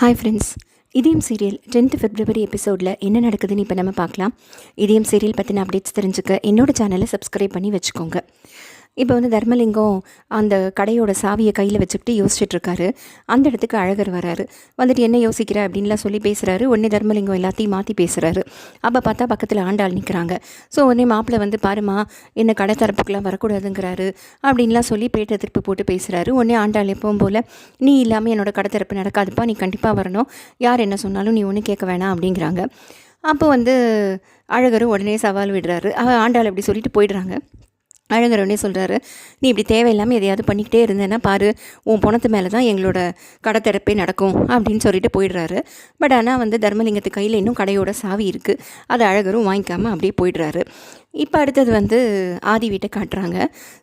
Hi friends Idhayam serial tenth February எபிசோடில் என்ன நடக்குதுன்னு இப்போ நம்ம பார்க்கலாம். இதயம் சீரியல் பற்றின அப்டேட்ஸ் தெரிஞ்சுக்க என்னோட சேனலை சப்ஸ்கிரைப் பண்ணி வச்சுக்கோங்க. இப்போ வந்து தர்மலிங்கம் அந்த கடையோட சாவியை கையில் வச்சுக்கிட்டு யோசிச்சுட்ருக்காரு. அந்த இடத்துக்கு அழகர் வராரு. வந்துட்டு என்ன யோசிக்கிற? அப்படின்லாம் சொல்லி பேசுகிறாரு உடனே தர்மலிங்கம் எல்லாத்தையும் மாற்றி பேசுகிறாரு அப்போ பார்த்தா பக்கத்தில் ஆண்டாள் நிற்கிறாங்க ஸோ உடனே மாப்பிள்ளை வந்து பாருமா என்ன கடை தரப்புக்கெலாம் வரக்கூடாதுங்கிறாரு அப்படின்லாம் சொல்லி பேட்டை திருப்பி போட்டு பேசுகிறாரு உடனே ஆண்டாள் எப்பவும் போல் நீ இல்லாமல் என்னோட கடை தரப்பு நடக்காதுப்பா நீ கண்டிப்பாக வரணும். யார் என்ன சொன்னாலும் நீ ஒன்றும் கேட்க வேணாம் அப்படிங்கிறாங்க. அப்போ வந்து அழகரும் உடனே சவால் விடுறாரு. ஆண்டாள் அப்படி சொல்லிட்டு போயிடுறாங்க. அழகரவனே சொல்கிறாரு நீ இப்படி தேவையில்லாமல் எதையாவது பண்ணிக்கிட்டே இருந்தேன்னா பாரு உன் பணத்து மேலே தான் எங்களோட கடை திறப்பே நடக்கும் அப்படின்னு சொல்லிட்டு போயிடுறாரு. பட் ஆனால் வந்து தர்மலிங்கத்து கையில் இன்னும் கடையோட சாவி இருக்குது அது அழகரும் வாங்கிக்காமல் அப்படியே போயிடுறாரு. இப்போ அடுத்தது வந்து ஆதி வீட்டை காட்டுறாங்க.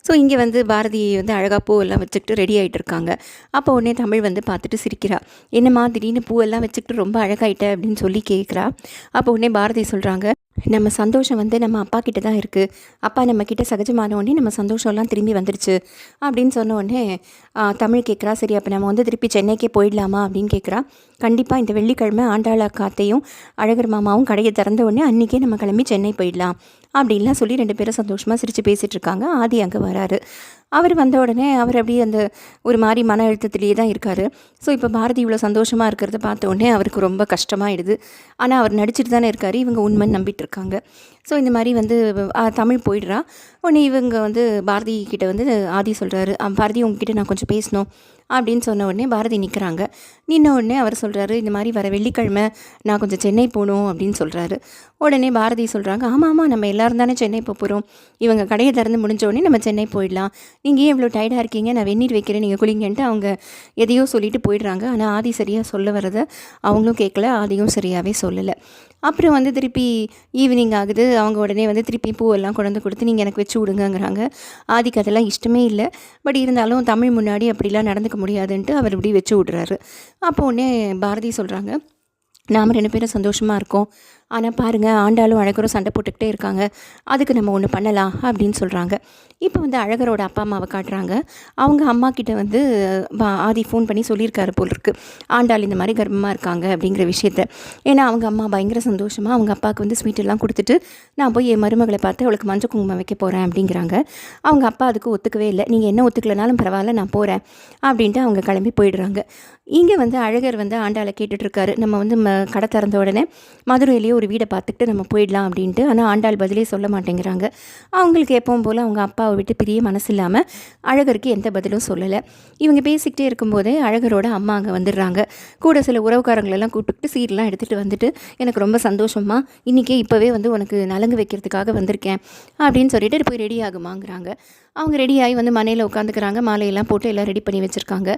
ஸோ இங்கே வந்து பாரதி வந்து அழகாக பூவெல்லாம் வச்சுக்கிட்டு ரெடி ஆகிட்டு இருக்காங்க. அப்போ உடனே தமிழ் வந்து பார்த்துட்டு சிரிக்கிறா. என்னம்மா திடீர்னு பூவெல்லாம் வச்சுக்கிட்டு ரொம்ப அழகாயிட்ட? அப்படின்னு சொல்லி கேட்குறா அப்போ உடனே பாரதி சொல்கிறாங்க நம்ம சந்தோஷம் வந்து நம்ம அப்பா கிட்ட தான் இருக்குது அப்பா நம்ம கிட்ட சகஜமான உடனே நம்ம சந்தோஷம்லாம் திரும்பி வந்துருச்சு. அப்படின்னு சொன்ன உடனே தமிழ் கேட்குறா சரி அப்போ நம்ம வந்து திருப்பி சென்னைக்கே போயிடலாமா? அப்படின்னு கேட்குறா கண்டிப்பாக இந்த வெள்ளிக்கிழமை ஆண்டாள காத்தையும் அழகர் மாமாவும் கடையை திறந்த உடனே அன்றைக்கே நம்ம கிளம்பி சென்னை போயிடலாம் அப்படின்லாம் சொல்லி ரெண்டு பேரும் சந்தோஷமாக சிரித்து பேசிகிட்டு இருக்காங்க. ஆதி அங்கே வராரு. அவர் வந்த உடனே அவர் அப்படியே அந்த ஒரு மாதிரி மன அழுத்தத்திலேயே தான் இருக்கார். ஸோ இப்போ பாரதி இவ்வளோ சந்தோஷமாக இருக்கிறத பார்த்த உடனே அவருக்கு ரொம்ப கஷ்டமாயிடுது. ஆனால் அவர் நடிச்சிட்டு தானே இருக்கார். இவங்க உண்மைன்னு நம்பிட்டு இருக்காங்க. ஸோ இந்த மாதிரி வந்து தமிழ் போயிடுறா. உடனே இவங்க வந்து பாரதி கிட்ட வந்து ஆதி சொல்கிறாரு பாரதி உங்ககிட்ட நான் கொஞ்சம் பேசணும். அப்படின்னு சொன்ன உடனே பாரதி நிற்கிறாங்க நின்ன உடனே அவர் சொல்கிறாரு இந்த மாதிரி வர வெள்ளிக்கிழமை நான் கொஞ்சம் சென்னை போகணும் அப்படின்னு சொல்கிறாரு உடனே பாரதி சொல்கிறாங்க ஆமாம் ஆமாம் நம்ம எல்லாரும் தானே சென்னை போக போகிறோம் இவங்க கடையை திறந்து முடிஞ்ச உடனே நம்ம சென்னை போயிடலாம். நீங்கள் ஏன் இவ்வளோ டயர்டாக இருக்கீங்க? நான் வெந்நீர் வைக்கிறேன் நீங்கள் குளிங்கன்ட்டு அவங்க எதையோ சொல்லிட்டு போயிடுறாங்க. ஆனால் ஆதி சரியாக சொல்ல வரதை அவங்களும் கேட்கல. ஆதியும் சரியாகவே சொல்லலை. அப்புறம் வந்து திருப்பி ஈவினிங் ஆகுது. அவங்க உடனே வந்து திருப்பி பூவெல்லாம் கொண்டு கொடுத்து நீங்கள் எனக்கு வச்சு விடுங்கங்கிறாங்க. ஆதிக்கு அதெல்லாம் இஷ்டமே இல்லை. பட் இருந்தாலும் தமிழ் முன்னாடி அப்படிலாம் நடந்துக்க முடியாதுன்ட்டு அவர் இப்படி வச்சு விட்றாரு. அப்போ உடனே பாரதி சொல்கிறாங்க நாம் ரெண்டு பேரும் சந்தோஷமாக இருக்கோம். ஆனால் பாருங்கள் ஆண்டாளும் அழகரும் சண்டை போட்டுக்கிட்டே இருக்காங்க. அதுக்கு நம்ம ஒன்று பண்ணலாம் அப்படின்னு சொல்கிறாங்க இப்போ வந்து அழகரோட அப்பா அம்மாவை காட்டுறாங்க. அவங்க அம்மா கிட்ட வந்து ஆதி ஃபோன் பண்ணி சொல்லியிருக்காரு போல் இருக்கு. ஆண்டாள் இந்த மாதிரி கர்ப்பமாக இருக்காங்க அப்படிங்கிற விஷயத்த. ஏன்னா அவங்க அம்மா பயங்கர சந்தோஷமாக அவங்க அப்பாவுக்கு வந்து ஸ்வீட் எல்லாம் கொடுத்துட்டு நான் போய் என் மருமகளை பார்த்து அவளுக்கு மஞ்சள் குங்குமம் வைக்க போகிறேன் அப்படிங்கிறாங்க. அவங்க அப்பா அதுக்கு ஒத்துக்கவே இல்லை. நீங்கள் என்ன ஒத்துக்கலனாலும் பரவாயில்ல நான் போகிறேன் அப்படின்ட்டு அவங்க கிளம்பி போயிடுறாங்க. இங்கே வந்து அழகர் வந்து ஆண்டாளை கேட்டுட்ருக்காரு நம்ம வந்து ம கடை திறந்த உடனே மதுரையிலேயே ஒரு வீடை பார்த்துக்கிட்டு நம்ம போயிடலாம் அப்படின்ட்டு ஆனால் ஆண்டாள் பதிலே சொல்ல மாட்டேங்கிறாங்க. அவங்களுக்கு எப்பவும் போல் அவங்க அப்பாவை விட்டு பிரிய மனசு இல்லாமல் அழகருக்கு எந்த பதிலும் சொல்லலை. இவங்க பேசிக்கிட்டே இருக்கும்போதே அழகரோட அம்மா அங்கே வந்துடுறாங்க. கூட சில உறவுக்காரங்களெல்லாம் கூப்பிட்டுக்கிட்டு சீரெலாம் எடுத்துகிட்டு வந்துட்டு எனக்கு ரொம்ப சந்தோஷமா இன்றைக்கே இப்போவே வந்து உனக்கு நலங்கு வைக்கிறதுக்காக வந்திருக்கேன் அப்படின்னு சொல்லிட்டு போய் ரெடி ஆகுமாங்கிறாங்க. அவங்க ரெடியாகி வந்து மனையில் உட்காந்துக்கிறாங்க. மாலையெல்லாம் போட்டு எல்லாம் ரெடி பண்ணி வச்சுருக்காங்க.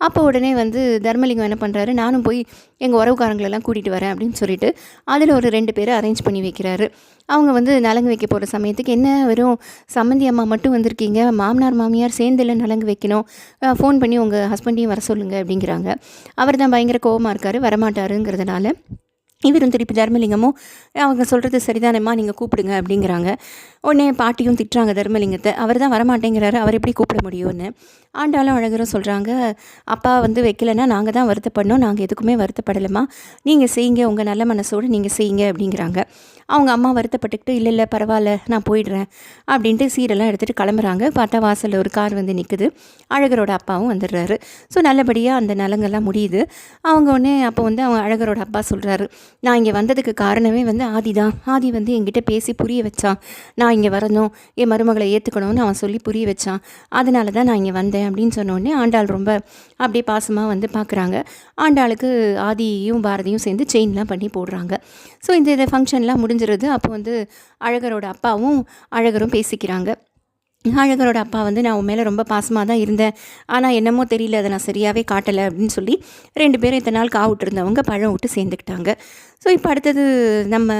அப்போ உடனே வந்து தர்மலிங்கம் என்ன பண்ணுறாரு நானும் போய் எங்கள் உறவுக்காரங்களெல்லாம் கூட்டிகிட்டு வரேன் அப்படின்னு சொல்லிட்டு அதில் ஒரு ரெண்டு பேரை அரேஞ்ச் பண்ணி வைக்கிறாரு. அவங்க வந்து நலங்கு வைக்க போகிற சமயத்துக்கு என்ன வெறும் சம்மந்தி அம்மா மட்டும் வந்திருக்கீங்க மாமனார் மாமியார் சேர்ந்துல நலங்கு வைக்கணும். ஃபோன் பண்ணி உங்கள் ஹஸ்பண்டையும் வர சொல்லுங்கள் அப்படிங்கிறாங்க. அவர் தான் பயங்கர கோவமாக இருக்கார் வரமாட்டாருங்கிறதுனால இவரும் திருப்பி தர்மலிங்கமும் அவங்க சொல்கிறது சரிதானேம்மா நீங்கள் கூப்பிடுங்க அப்படிங்கிறாங்க. உடனே பாட்டியும் திட்டுறாங்க தர்மலிங்கத்தை. அவர் தான் வரமாட்டேங்கிறாரு அவர் எப்படி கூப்பிட முடியும்னு? ஆண்டாளும் அழகரும் சொல்கிறாங்க அப்பா வந்து வைக்கலைன்னா நாங்கள் தான் வருத்தப்படணும் நாங்கள் எதுக்குமே வருத்தப்படலைம்மா. நீங்கள் செய்யுங்க உங்கள் நல்ல மனசோடு நீங்கள் செய்யுங்க அப்படிங்கிறாங்க. அவங்க அம்மா வருத்தப்பட்டுக்கிட்டு இல்லை இல்லை பரவாயில்ல நான் போயிடுறேன் அப்படின்ட்டு சீரெல்லாம் எடுத்துகிட்டு கிளம்புறாங்க. பார்த்தா வாசலில் ஒரு கார் வந்து நிற்குது அழகரோட அப்பாவும் வந்துடுறாரு. ஸோ நல்லபடியாக அந்த நலங்கள்லாம் முடியுது. அவங்க உடனே அப்போ வந்து அவங்க அழகரோட அப்பா சொல்கிறாரு நான் இங்கே வந்ததுக்கு காரணமே வந்து ஆதி தான். ஆதி வந்து என்கிட்ட பேசி புரிய வச்சான் நான் இங்கே வரணும் என் மருமகளை ஏற்றுக்கணும்னு அவன் சொல்லி புரிய வச்சான் அதனால தான் நான் இங்கே வந்தேன் அப்படின்னு சொன்னோடனே ஆண்டாள் ரொம்ப அப்படியே பாசமாக வந்து பார்க்குறாங்க ஆண்டாளுக்கு ஆதியும் பாரதியும் சேர்ந்து செயின்லாம் பண்ணி போடுறாங்க. ஸோ இந்த இதை ஃபங்க்ஷன்லாம் முடிஞ்சிருது அப்போ வந்து அழகரோட அப்பாவும் அழகரும் பேசிக்கிறாங்க. அழகரோட அப்பா வந்து நான் உன் மேலே ரொம்ப பாசமாக தான் இருந்தேன். ஆனால் என்னமோ தெரியல அதை நான் சரியாகவே காட்டலை அப்படின்னு சொல்லி ரெண்டு பேரும் இத்தனை நாள் காவிட்டுருந்தவங்க பழம் விட்டு சேர்ந்துக்கிட்டாங்க. ஸோ இப்போ அடுத்தது நம்ம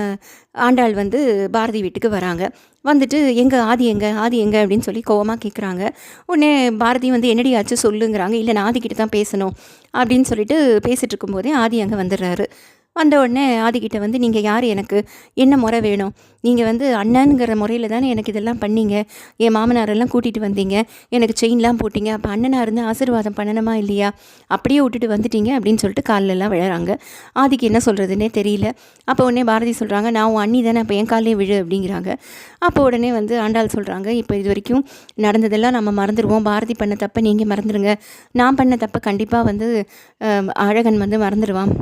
ஆண்டாள் வந்து பாரதி வீட்டுக்கு வராங்க. வந்துட்டு எங்கே ஆதி எங்கே ஆதி எங்கே? அப்படின்னு சொல்லி கோவமாக கேட்குறாங்க உடனே பாரதி வந்து என்னடி ஆச்சு? சொல்லுங்கிறாங்க. இல்லை நான் ஆதிக்கிட்ட தான் பேசணும். அப்படின்னு சொல்லிட்டு பேசிகிட்டு இருக்கும்போதே ஆதி அங்கே வந்துடுறாரு. வந்த உடனே ஆதிக்கிட்ட வந்து நீங்கள் யார்? எனக்கு என்ன முறை வேணும்? நீங்கள் வந்து அண்ணனுங்கிற முறையில் தானே எனக்கு இதெல்லாம் பண்ணீங்க. என் மாமனாரெல்லாம் கூட்டிகிட்டு வந்தீங்க. எனக்கு செயின்லாம் போட்டிங்க. அப்போ அண்ணனாக இருந்து ஆசீர்வாதம் பண்ணணுமா இல்லையா? அப்படியே விட்டுட்டு வந்துட்டீங்க. அப்படின்னு சொல்லிட்டு காலிலெல்லாம் விழறாங்க. ஆதிக்கு என்ன சொல்கிறதுனே தெரியல. அப்போ உடனே பாரதி சொல்கிறாங்க நான் உன் அண்ணி தானே அப்போ என் காலையே விழு அப்படிங்கிறாங்க. அப்போ உடனே வந்து ஆண்டாள் சொல்கிறாங்க இப்போ இது வரைக்கும் நடந்ததெல்லாம் நம்ம மறந்துடுவோம் பாரதி பண்ண தப்பை நீங்கள் மறந்துடுங்க நான் பண்ண தப்பை கண்டிப்பாக வந்து அழகன் வந்து மறந்துடுவான்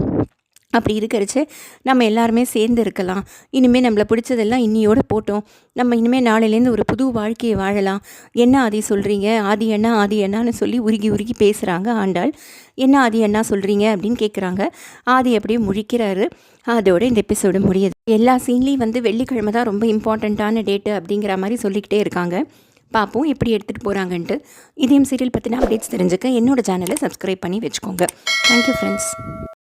அப்படி இருக்கிறச்சு நம்ம எல்லாருமே சேர்ந்து இருக்கலாம். இனிமேல் நம்மளை பிடிச்சதெல்லாம் இன்னியோட போட்டோம். நம்ம இனிமேல் நாளையிலேருந்து ஒரு புது வாழ்க்கையை வாழலாம். என்ன ஆதி சொல்கிறீங்க ஆதி அண்ணா ஆதி அண்ணான்னு சொல்லி உருகி உருகி பேசுகிறாங்க ஆண்டாள். என்ன ஆதி அண்ணா சொல்கிறீங்க அப்படின்னு கேட்குறாங்க ஆதி அப்படியே முழிக்கிறாரு. அதோட இந்த எபிசோடு முடியுது. எல்லா சீன்லேயும் வந்து வெள்ளிக்கிழமை தான் ரொம்ப இம்பார்ட்டண்ட்டான டேட்டு அப்படிங்கிற மாதிரி சொல்லிக்கிட்டே இருக்காங்க. பார்ப்போம் எப்படி எடுத்துகிட்டு போகிறாங்கன்ட்டு இதையும் சீரியல் பற்றின அப்டேட்ஸ் தெரிஞ்சுக்க என்னோடய சேனலை சப்ஸ்கிரைப் பண்ணி வச்சுக்கோங்க. Thank you friends